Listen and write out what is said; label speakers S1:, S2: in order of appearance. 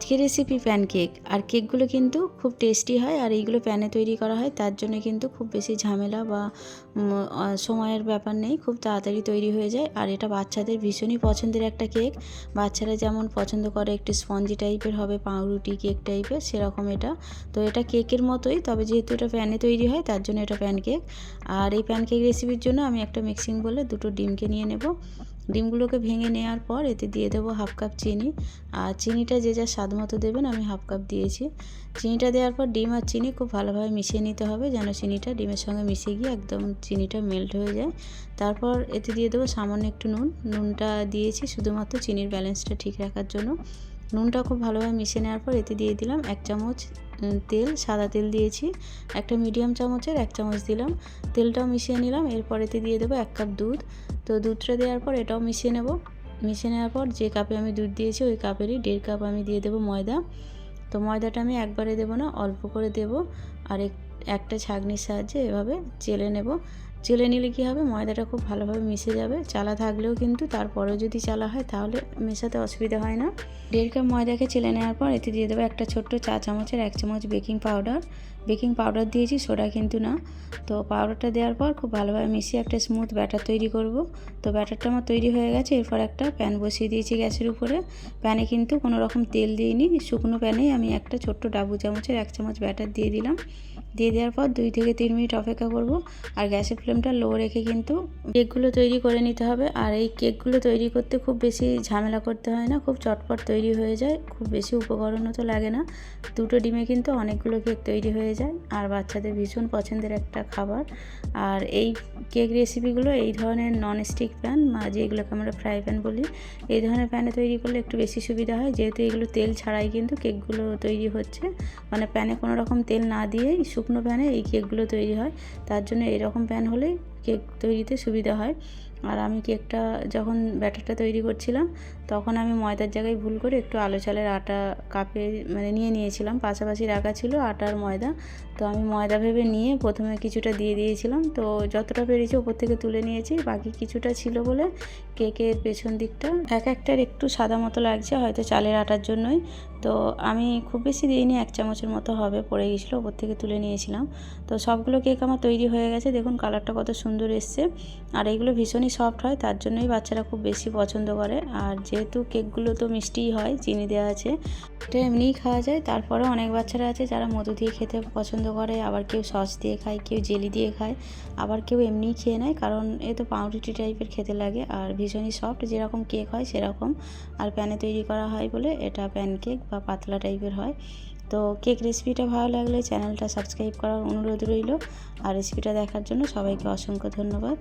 S1: আজকের recipe pancake. আর কেকগুলো কিন্তু খুব টেস্টি হয় আর এইগুলো প্যানে তৈরি করা হয়, তার জন্য কিন্তু খুব বেশি ঝামেলা বা সময়ের ব্যাপার নেই, খুব তাড়াতাড়ি তৈরি হয়ে যায়। আর এটা বাচ্চাদের ভীষণই পছন্দের একটা কেক। বাচ্চারা যেমন পছন্দ করে একটু স্পঞ্জি টাইপের হবে, পাউরুটি কেক টাইপের, সেরকম এটা। তো এটা কেকের মতোই, তবে যেহেতু এটা প্যানে তৈরি হয়, তার জন্য এটা প্যানকেক। আর এই প্যানকেক রেসিপির জন্য আমি একটা মিক্সিং বলে দুটো ডিমকে নিয়ে নেব। ডিমগুলোকে ভেঙে নেওয়ার পর এতে দিয়ে দেবো হাফ কাপ চিনি। আর চিনিটা যে যা স্বাদ মতো দেবেন, আমি হাফ কাপ দিয়েছি। চিনিটা দেওয়ার পর ডিম আর চিনি খুব ভালোভাবে মিশিয়ে নিতে হবে, যেন চিনিটা ডিমের সঙ্গে মিশে গিয়ে একদম চিনিটা মেল্ট হয়ে যায়। তারপর এতে দিয়ে দেবো সামান্য একটু নুন। নুনটা দিয়েছি শুধুমাত্র চিনির ব্যালেন্সটা ঠিক রাখার জন্য। নুনটা খুব ভালোভাবে মিশিয়ে নেওয়ার পর এতে দিয়ে দিলাম এক চামচ তেল, সাদা তেল দিয়েছি। একটা মিডিয়াম চামচের এক চামচ দিলাম। তেলটাও মিশিয়ে নিলাম। এরপরেতে দিয়ে দেবো এক কাপ দুধ। তো দুধটা দেওয়ার পর এটাও মিশিয়ে নেব। মিশিয়ে নেওয়ার পর যে কাপে আমি দুধ দিয়েছি, ওই কাপেরই দেড় কাপ আমি দিয়ে দেবো ময়দা। তো ময়দাটা আমি একবারে দেবো না, অল্প করে দেবো। আর এক- একটা ছাঁকনির সাহায্যে এভাবে চেলে নেব। চেলে নিলে কী হবে? ময়দাটা খুব ভালোভাবে মিশে যাবে। চালা থাকলেও কিন্তু তারপরেও যদি চালা হয় তাহলে মেশাতে অসুবিধা হয় না। দেড় কাপ ময়দাকে চেলে নেওয়ার পর এতে দিয়ে দেবো একটা ছোট্ট চা চামচের এক চামচ বেকিং পাউডার। বেকিং পাউডার দিয়েছি, সোডা কিন্তু না। তো পাউডারটা দেওয়ার পর খুব ভালোভাবে মিশিয়ে একটা স্মুথ ব্যাটার তৈরি করব। তো ব্যাটারটা আমার তৈরি হয়ে গেছে। এরপর একটা প্যান বসিয়ে দিয়েছি গ্যাসের উপরে। প্যানে কিন্তু কোনো রকম তেল দিইনি। শুকনো প্যানেই আমি একটা ছোট্ট ডাবু চামচের এক চামচ ব্যাটার দিয়ে দিলাম। দিয়ে দেওয়ার পর দুই থেকে তিন মিনিট অপেক্ষা করব। আর গ্যাসের ফ্লেমটা লো রেখে কিন্তু কেকগুলো তৈরি করে নিতে হবে। আর এই কেকগুলো তৈরি করতে খুব বেশি ঝামেলা করতে হয় না, খুব চটপট তৈরি হয়ে যায়, খুব বেশি উপকরণও তো লাগে না। দুটো ডিমে কিন্তু অনেকগুলো কেক তৈরি হয়ে যায়, আর বাচ্চাদের ভীষণ পছন্দের একটা খাবার। আর এই কেক রেসিপিগুলো এই ধরনের নন স্টিক প্যান বা যেগুলোকে আমরা ফ্রাই প্যান বলি, এই ধরনের প্যানে তৈরি করলে একটু বেশি সুবিধা হয়। যেহেতু এগুলো তেল ছাড়াই কিন্তু কেকগুলো তৈরি হচ্ছে মানে প্যানে কোনো রকম তেল না দিয়েই শুকনো প্যানে এই কেকগুলো তৈরি হয়। তার জন্য এরকম প্যান হলেই কেক তৈরিতে সুবিধা হয়। আর আমি কেকটা যখন ব্যাটারটা তৈরি করছিলাম, তখন আমি ময়দার জায়গায় ভুল করে একটু আলো চালের আটা কাপে মানে নিয়ে নিয়েছিলাম। পাশাপাশি রাখা ছিল আটার ময়দা। তো আমি ময়দা ভেবে নিয়ে প্রথমে কিছুটা দিয়ে দিয়েছিলাম। তো যতটা পেরেছি ওপর থেকে তুলে নিয়েছি। বাকি কিছুটা ছিল বলে কেকের পেছন দিকটা এক একটার একটু সাদা মতো লাগছে, হয়তো চালের আটার জন্যই। তো আমি খুব বেশি দিইনি, এক চামচের মতো হবে, পড়ে গেছিল ওপর থেকে তুলে নিয়েছিলাম। তো সবগুলো কেক আমার তৈরি হয়ে গেছে। দেখুন, কালারটা কত সুন্দর এসছে। আর এগুলো ভীষণই সফট হয়, তার জন্যই বাচ্চারা খুব বেশি পছন্দ করে। আর যেহেতু কেকগুলো তো মিষ্টিই হয়, চিনি দেওয়া আছে, এটা এমনিই খাওয়া যায়। তারপরে অনেক বাচ্চারা আছে যারা মধু দিয়ে খেতে পছন্দ করে, আবার কেউ সস দিয়ে খায়, কেউ জেলি দিয়ে খায়, আবার কেউ এমনিই খেয়ে নেয়, কারণ এ তো পাউরুটি টাইপের খেতে লাগে। আর ভীষণই সফট যেরকম কেক হয় সেরকম। আর প্যানে তৈরি করা হয় বলে এটা প্যান কেক বা পাতলা টাইপের হয়। তো কেক রেসিপিটা ভালো লাগলে চ্যানেলটা সাবস্ক্রাইব করার অনুরোধ রইল। আর রেসিপিটা দেখার জন্য সবাইকে অসংখ্য ধন্যবাদ।